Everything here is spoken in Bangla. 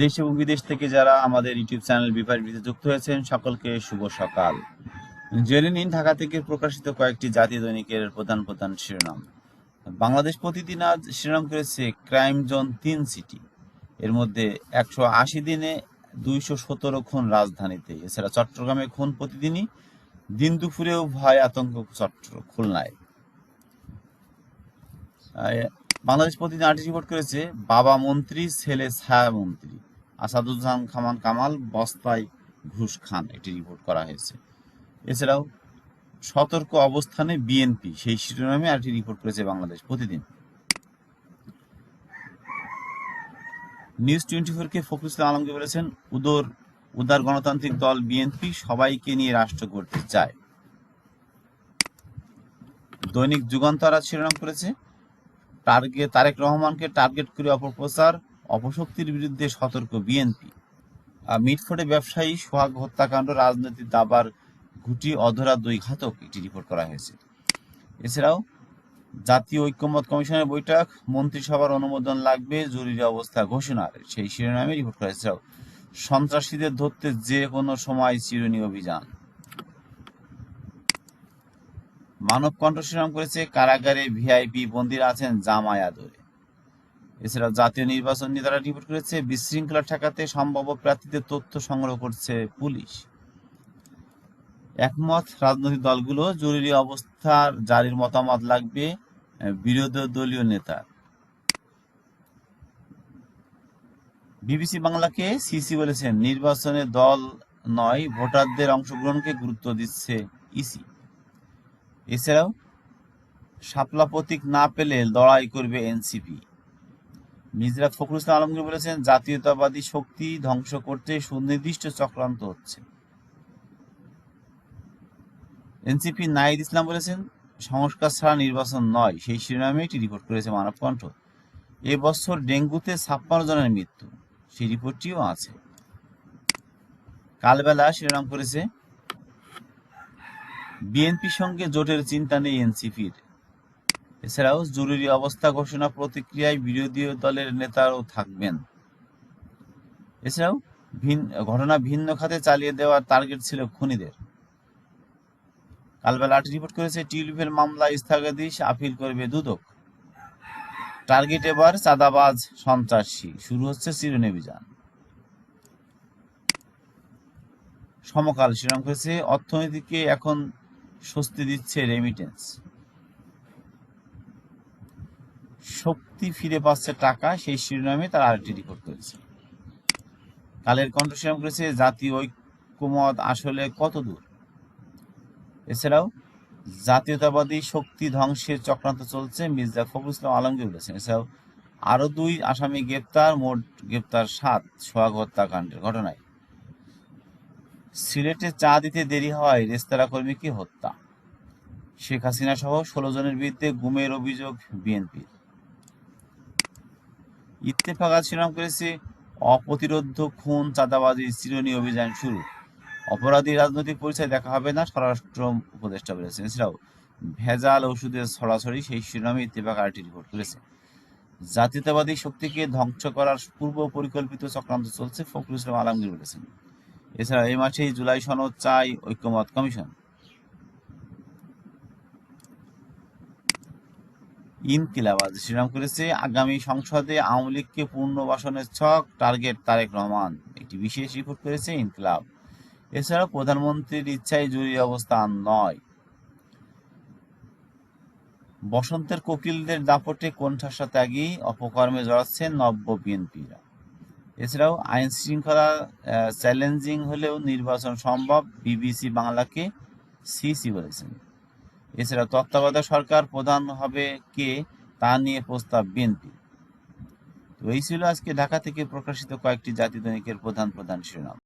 দেশ এবং বিদেশ থেকে যারা আমাদের ইউটিউব চ্যানেল বিভাগটিতে যুক্ত হয়েছেন, সকলকে শুভ সকাল। জেনে নিন ঢাকা থেকে প্রকাশিত কয়েকটি জাতীয় দৈনিকের প্রধান প্রধান শিরোনাম। বাংলাদেশ প্রতিদিন আজ শিরোনাম করেছে ক্রাইম জোন তিন সিটি। এর মধ্যে একশো আশি দিনে দুইশো সতেরো খুন রাজধানীতে। এছাড়া চট্টগ্রামে খুন প্রতিদিনই। দিন দুপুরেও ভয় আতঙ্ক চট্ট খুলনায়। বাংলাদেশ প্রতিদিন আর্টিস্ট রিপোর্ট করেছে, বাবা মন্ত্রী, ছেলে ছায়া মন্ত্রী। আসাদুজ্জামান খামান কামাল বস্তায় ঘুষ খান একটি রিপোর্ট করা হয়েছে। এছাড়াও সতর্ক অবস্থানে বিএনপি, সেই শিরোনামে আরেকটি রিপোর্ট করেছে বাংলাদেশ প্রতিদিন। নিউজ টোয়েন্টি ফোরকে ফখরুল ইসলাম আলমকে বলেছেন, উদর, উদার গণতান্ত্রিক দল বিএনপি সবাইকে নিয়ে রাষ্ট্র করতে চায়। দৈনিক যুগান্তর শিরোনাম করেছে টার্গেট তারেক রহমানকে টার্গেট করে অপপ্রচার, অপশক্তির বিরুদ্ধে সতর্ক বিএনপি। মিটফোর্ডে ব্যবসায়ী সোহাগ হত্যাকাণ্ড, রাজনৈতিক দাবার ঘুটি, অধরা দুই ঘাতক একটি রিপোর্ট করা হয়েছে। এছাড়াও জাতীয় ঐক্যমত কমিশনের বৈঠক, মন্ত্রিসভার অনুমোদন লাগবে, জরুরি অবস্থা ঘোষণার সেই শিরোনামে রিপোর্ট করা হয়েছে। সন্ত্রাসীদের ধরতে যে কোনো সময় চিরুনি অভিযান। মানব কণ্ঠ করেছে, কারাগারে ভিআইপি বন্দীরা আছেন জামায়া ধরে এছাড়াও জাতীয় নির্বাচন নিয়ে তারা রিপোর্ট করেছে, বিশৃঙ্খলা ঠেকাতে সম্ভাব্য প্রার্থীদের তথ্য সংগ্রহ করছে পুলিশ। একমত রাজনৈতিক দলগুলো, জরুরি অবস্থার জারির মতামত লাগবে বিরোধী দলীয় নেতা। বিবিসি বাংলাকে সিসি বলেছেন নির্বাচনে দল নয়, ভোটারদের অংশগ্রহণকে গুরুত্ব দিচ্ছে ইসি। এছাড়াও, শাপলা প্রতীক না পেলে লড়াই করবে এনসিপি। মির্জা ফখরুল ইসলাম আলমগীর বলেছেন, জাতীয়তাবাদী শক্তি ধ্বংস করতে সুনির্দিষ্ট চক্রান্ত হচ্ছে। এনসিপি নাইদ ইসলাম বলেছেন, সংস্কার ছাড়া নির্বাচন নয়। সেই শিরোনামে একটি রিপোর্ট করেছে মানবকণ্ঠ। এবছর ডেঙ্গুতে ছাপ্পান্ন জনের মৃত্যু। সেই রিপোর্টটিও আছে। কালবেলা শিরোনাম করেছে বিএনপির সঙ্গে জোটের চিন্তা নেই এনসিপির। এছাড়াও জরুরি অবস্থা ঘোষণা প্রতিক্রিয়ায় বিরোধী দলের নেতারাও থাকবেন। এছাড়াও ঘটনা ভিন্ন খাতে চালিয়ে দেওয়ার টার্গেট ছিল খুনিদের। কালবেলা আট রিপোর্ট করেছে, টিউলিপের মামলা স্থগিতাদেশ আপিল করবে দুদক। টার্গেট এবার চাঁদাবাজ সন্ত্রাসী। শুরু হচ্ছে চিরুনি সমকাল শিরোনাম করেছে, অর্থনীতিকে এখন স্বস্তি দিচ্ছে রেমিটেন্স শক্তি ফিরে পাচ্ছে টাকা, সেই শিরোনামে তার আরেকটি রিপোর্ট করেছে। কালের কণ্ঠ করেছে জাতীয় ঐক্যমত আসলে কত দূর? এছাড়াও, জাতীয়তাবাদী শক্তি ধ্বংসের চক্রান্ত চলছে মির্জা ফখরুল ইসলাম আলমগীর বলেছেন। এছাড়াও আরও দুই আসামি গ্রেপ্তার, মোট গ্রেপ্তার সাত, সোহাগ হত্যাকাণ্ডের ঘটনায়। সিলেটে চা দিতে দেরি হওয়ায় রেস্তোরাঁ কর্মীকে হত্যা? শেখ হাসিনা সহ ষোলো জনের বিরুদ্ধে গুমের অভিযোগ বিএনপির ইত্তেফাক আজ শিরোনাম করেছে অপ্রতিরোধ খুন চাঁদাবাজি চিরুনি অভিযান শুরু। অপরাধী রাজনৈতিক পরিচয় দেখা হবে না, স্বরাষ্ট্র উপদেষ্টা বলেছেন। এছাড়াও ভেজাল ওষুধের ছড়াছড়ি সেই শিরোনামে ইত্তেফাক আরটি রিপোর্ট করেছে। জাতীয়তাবাদী শক্তিকে ধ্বংস করার পূর্ব পরিকল্পিত চক্রান্ত চলছে, ফখরুল ইসলাম আলমগীর বলেছেন। এছাড়া এই মাসেই জুলাই সনদ চাই ঐক্যমত কমিশন। ইনকিলাব আজ শ্রীরাম করেছে, আগামী সংসদে আওয়ামী লীগকে পুনর্বাসনের ছক টার্গেট তারেক রহমান। একটি বিশেষ রিপোর্ট করেছে ইনকিলাব। এছাড়াও প্রধানমন্ত্রীর ইচ্ছায় জরুরি অবস্থান নয়। বসন্তের কোকিলদের দাপটে কোণঠাসা ত্যাগী, অপকর্মে জড়াচ্ছেন নব্য বিএনপিরা। এছাড়াও আইন শৃঙ্খলা চ্যালেঞ্জিং হলেও নির্বাচন সম্ভব, বিবিসি বাংলাকে সিসি বলেছেন। এছাড়া তত্ত্বাবধায়ক সরকার প্রধান হবে কে তা নিয়ে প্রস্তাব বিএনপি। তো এই ছিল আজকে ঢাকা থেকে প্রকাশিত কয়েকটি জাতি দৈনিকের প্রধান প্রধান শিরোনাম।